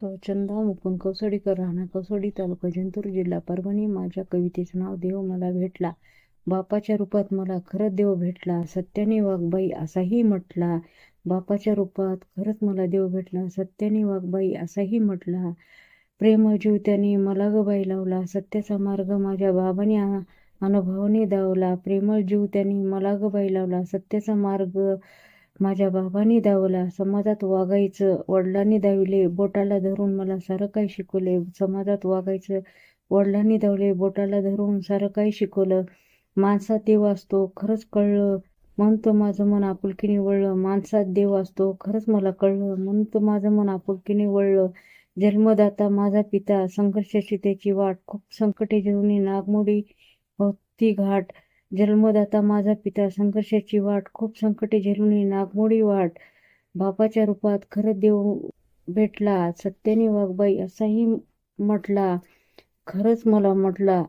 चंदा मुकुंद कौसडीकर राहणार कौसडी तालुका जिंतूर जिल्हा. परभणी माझ्या कवितेचं नाव देव मला भेटला. बापाच्या रूपात मला खरंच देव भेटला. सत्याने वाघबाई असाही म्हटला. बापाच्या रूपात खरंच मला देव भेटला. सत्याने वाघबाई असाही म्हटला. प्रेम जीव त्याने मला गबाई बाई लावला. सत्याचा मार्ग माझ्या बाबाने अनुभवाने दावला प्रेमळ जीव त्याने मला गबाई बाई लावला. सत्याचा मार्ग माझ्या बाबांनी दावला समाजात वागायचं. वडिलांनी दाविले बोटाला धरून मला सारं काही शिकवले? समाजात वागायचं. वडिलांनी दावले बोटाला धरून सारं काही शिकवलं? माणसात देव असतो. खरंच कळलं. म्हणून तर माझं मन आपुलकीने वळलं. माणसात देव असतो. खरंच मला कळलं. म्हणून तर माझं मन आपुलकीने वळलं. जन्मदाता माझा पिता. संघर्षाची त्याची वाट. खूप संकटे जेवणी नागमोडी होती घाट. जन्मदाता माझा पिता संघर्षाची वाट खूप संकटे झेलून नागमोडी वाट. बापाच्या रूपात खरं देव भेटला सत्याने वाघबाई असाही म्हटला खरंच मला म्हटला